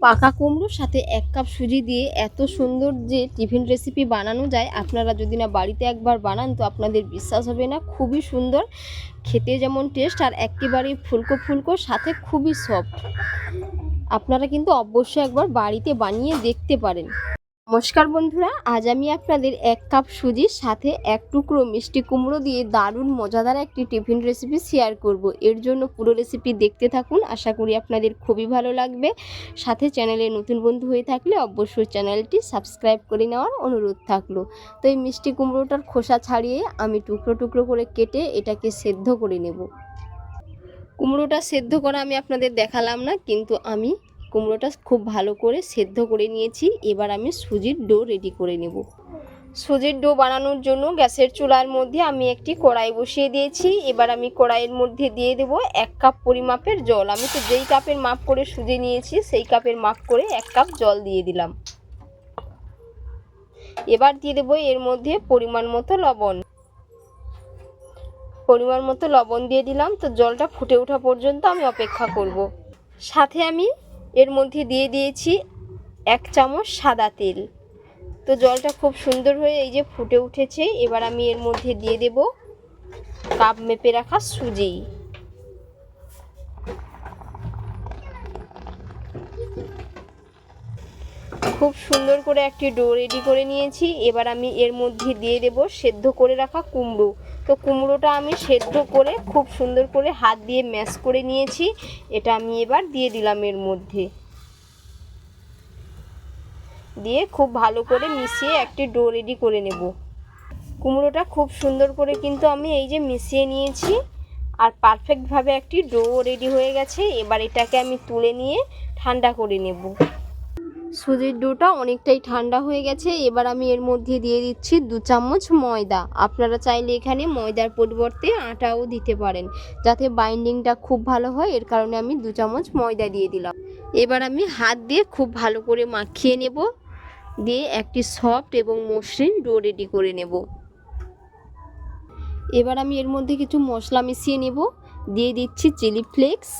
পাকা কুমড়োর সাথে এক কাপ সুজি দিয়ে এত সুন্দর যে টিফিন রেসিপি বানানো যায়, আপনারা যদি না বাড়িতে একবার বানান, তো আপনাদের বিশ্বাস হবে না। খুবই সুন্দর, খেতে যেমন টেস্ট আর একেবারেই ফুলকো ফুলকো, সাথে খুবই সফট আপনারা কিন্তু অবশ্যই একবার বাড়িতে বানিয়ে দেখতে পারেন। নমস্কার বন্ধুরা, আজ আমি আপনাদের এক কাপ সুজির সাথে এক টুকরো মিষ্টি কুমড়ো দিয়ে দারুণ মজাদার একটি টিফিন রেসিপি শেয়ার করব। এর জন্য পুরো রেসিপি দেখতে থাকুন, আশা করি আপনাদের খুবই ভালো লাগবে। সাথে চ্যানেলে নতুন বন্ধু হয়ে থাকলে অবশ্যই চ্যানেলটি সাবস্ক্রাইব করে নেওয়ার অনুরোধ থাকল। তো এই মিষ্টি কুমড়োটার খোসা ছাড়িয়ে আমি টুকরো টুকরো করে কেটে এটাকে সেদ্ধ করে নেব। কুমড়োটা সেদ্ধ করা আমি আপনাদের দেখালাম না, কিন্তু আমি কুমড়োটা খুব ভালো করে সেদ্ধ করে নিয়েছি। এবার আমি সুজির ডো রেডি করে নেব। সুজির ডো বানানোর জন্য গ্যাসের চুলার মধ্যে আমি একটি কড়াই বসিয়ে দিয়েছি। এবার আমি কড়াইয়ের মধ্যে দিয়ে দেব এক কাপ পরিমাপের জল। আমি তো যেই কাপের মাপ করে সুজি নিয়েছি, সেই কাপের মাপ করে এক কাপ জল দিয়ে দিলাম। এবার দিয়ে দেবো এর মধ্যে পরিমাণ মতো লবণ। পরিমাণ মতো লবণ দিয়ে দিলাম। তো জলটা ফুটে ওঠা পর্যন্ত আমি অপেক্ষা করব। সাথে আমি এর মধ্যে দিয়ে দিয়েছি এক চামচ সাদা তেল। তো জলটা খুব সুন্দর হয়ে এই যে ফুটে উঠেছে, এবার আমি এর মধ্যে দিয়ে দেব কাপ মেপে রাখা সুজি। খুব সুন্দর করে একটি ডো রেডি করে নিয়েছি। এবার আমি এর মধ্যে দিয়ে দেব সেদ্ধ করে রাখা কুমড়ো। তো কুমড়োটা আমি সেদ্ধ করে খুব সুন্দর করে হাত দিয়ে ম্যাশ করে নিয়েছি। এটা আমি এবার দিয়ে দিলাম এর মধ্যে। দিয়ে খুব ভালো করে মিশিয়ে একটি ডো রেডি করে নেব। কুমড়োটা খুব সুন্দর করে কিন্তু আমি এই যে মিশিয়ে নিয়েছি আর পারফেক্টভাবে একটি ডো রেডি হয়ে গেছে। এবার এটাকে আমি তুলে নিয়ে ঠান্ডা করে নেব। সুজির ডোটা অনেকটাই ঠান্ডা হয়ে গেছে। এবার আমি এর মধ্যে দিয়ে দিচ্ছি দু চামচ ময়দা। আপনারা চাইলে এখানে ময়দার পরিবর্তে আটাও দিতে পারেন, যাতে বাইন্ডিংটা খুব ভালো হয়। এর কারণে আমি দু চামচ ময়দা দিয়ে দিলাম। এবার আমি হাত দিয়ে খুব ভালো করে মাখিয়ে নেব। দিয়ে একটি সফট এবং মসৃণ ডো রেডি করে নেব। এবার আমি এর মধ্যে কিছু মশলা মিশিয়ে নেব। দিয়ে দিচ্ছি চিলি ফ্লেক্স।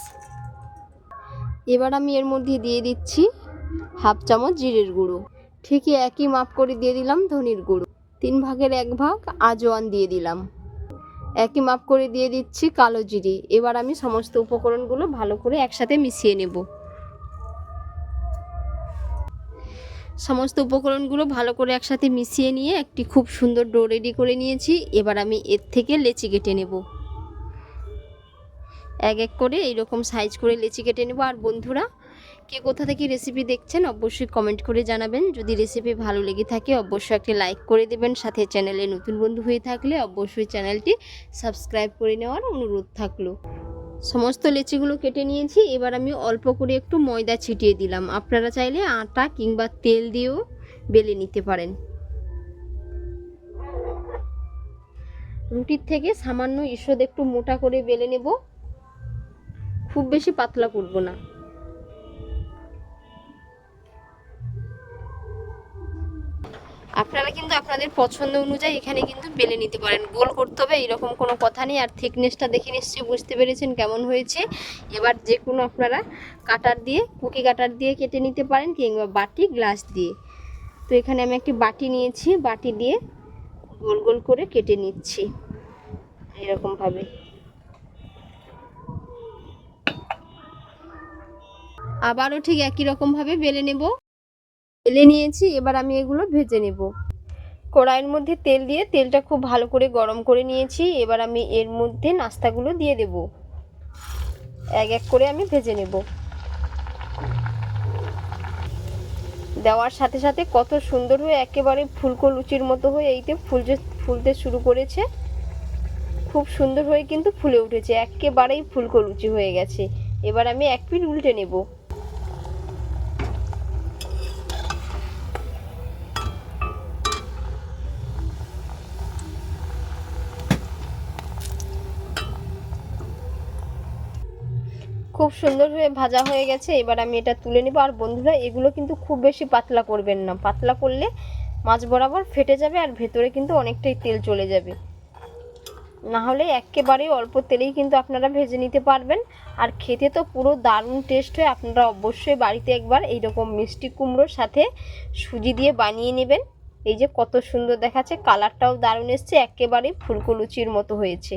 এবার আমি এর মধ্যে দিয়ে দিচ্ছি হাফ চামচ জিরের গুঁড়ো। ঠিকই একই মাপ করে দিয়ে দিলাম ধনির গুঁড়ো। তিন ভাগের এক ভাগ আজওয়ান দিয়ে দিলাম। একই মাপ করে দিয়ে দিচ্ছি কালো জিরে। এবার আমি সমস্ত উপকরণগুলো ভালো করে একসাথে মিশিয়ে নেব। সমস্ত উপকরণগুলো ভালো করে একসাথে মিশিয়ে নিয়ে একটি খুব সুন্দর ডো রেডি করে নিয়েছি। এবার আমি এর থেকে লেচি কেটে নেব। এক এক করে এইরকম সাইজ করে লেচি কেটে নেব। আর বন্ধুরা কে কোথা থেকে রেসিপি দেখছেন, অবশ্যই কমেন্ট করে জানাবেন। যদি রেসিপি ভালো লেগে থাকে, অবশ্যই একটি লাইক করে দেবেন। সাথে চ্যানেলে নতুন বন্ধু হয়ে থাকলে অবশ্যই চ্যানেলটি সাবস্ক্রাইব করে নেওয়ার অনুরোধ থাকল। সমস্ত লেচিগুলো কেটে নিয়েছি। এবার আমি অল্প করে একটু ময়দা ছিটিয়ে দিলাম। আপনারা চাইলে আটা কিংবা তেল দিয়েও বেলে নিতে পারেন। রুটির থেকে সামান্য ঈষদ একটু মোটা করে বেলে নেব। খুব বেশি পাতলা করব না। আপনারা কিন্তু আপনাদের পছন্দ অনুযায়ী এখানে কিন্তু বেলে নিতে পারেন। গোল করতে হবে, এরকম কোনো কথা নেই। আর থিকনেসটা দেখে নিশ্চয়ই বুঝতে পেরেছেন কেমন হয়েছে। এবার যে কোনো আপনারা কাটার দিয়ে, কুকি কাটার দিয়ে কেটে নিতে পারেন কিংবা বাটি, গ্লাস দিয়ে। তো এখানে আমি একটি বাটি নিয়েছি। বাটি দিয়ে গোল গোল করে কেটে নিচ্ছি। এরকমভাবে। আবারও ঠিক একই রকমভাবে বেলে নেব। বেলে নিয়েছি, এবার আমি এগুলো ভেজে নেব। কড়াইয়ের মধ্যে তেল দিয়ে তেলটা খুব ভালো করে গরম করে নিয়েছি, এবার আমি এর মধ্যে নাস্তাগুলো দিয়ে দেব। এক এক করে আমি ভেজে নেব। দেওয়ার সাথে সাথে কত সুন্দর হয়ে একেবারে ফুলকো লুচির মতো হয়ে এইতে ফুলতে ফুলতে শুরু করেছে, খুব সুন্দর হয়ে কিন্তু ফুলে উঠেছে, একেবারেই ফুলকো লুচি হয়ে গেছে। এবার আমি এক পিঠ উল্টে নেব। খুব সুন্দর হয়ে ভাজা হয়ে গেছে, এবার আমি এটা তুলে নেব। আর বন্ধুরা, এগুলো কিন্তু খুব বেশি পাতলা করবেন না। পাতলা করলে মাছ বরাবর ফেটে যাবে আর ভেতরে কিন্তু অনেকটাই তেল চলে যাবে। না হলে একেবারে অল্প তেলেই কিন্তু আপনারা ভেজে নিতে পারবেন। আর খেতে তো পুরো দারুণ টেস্ট হয়। আপনারা অবশ্যই বাড়িতে একবার এইরকম মিষ্টি কুমড়োর সাথে সুজি দিয়ে বানিয়ে নেবেন। এই যে কত সুন্দর দেখাচ্ছে, কালারটাও দারুণ এসছে, একেবারেই ফুলকো লুচির মতো হয়েছে।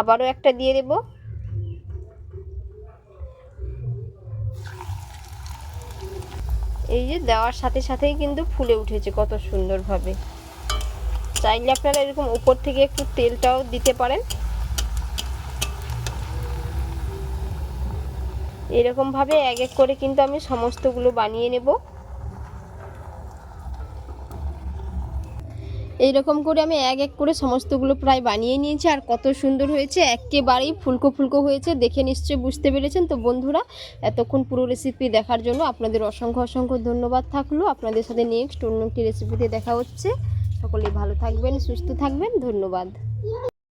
আবারও একটা দিয়ে দেবো। এই যে দেওয়ার সাথে সাথেই কিন্তু ফুলে উঠেছে কত সুন্দরভাবে। চাইলে আপনারা এরকম উপর থেকে একটু তেলটাও দিতে পারেন। এরকমভাবে এক এক করে কিন্তু আমি সমস্তগুলো বানিয়ে নেব। এইরকম করে আমি এক এক করে সমস্তগুলো প্রায় বানিয়ে নিয়েছি আর কত সুন্দর হয়েছে। একেবারেই ফুলকো ফুলকো হয়েছে, দেখে নিশ্চয়ই বুঝতে পেরেছেন। তো বন্ধুরা, এতক্ষণ পুরো রেসিপি দেখার জন্য আপনাদের অসংখ্য অসংখ্য ধন্যবাদ থাকল। আপনাদের সাথে নেক্সট অন্য একটি রেসিপিতে দেখা হচ্ছে। সকলেই ভালো থাকবেন, সুস্থ থাকবেন। ধন্যবাদ।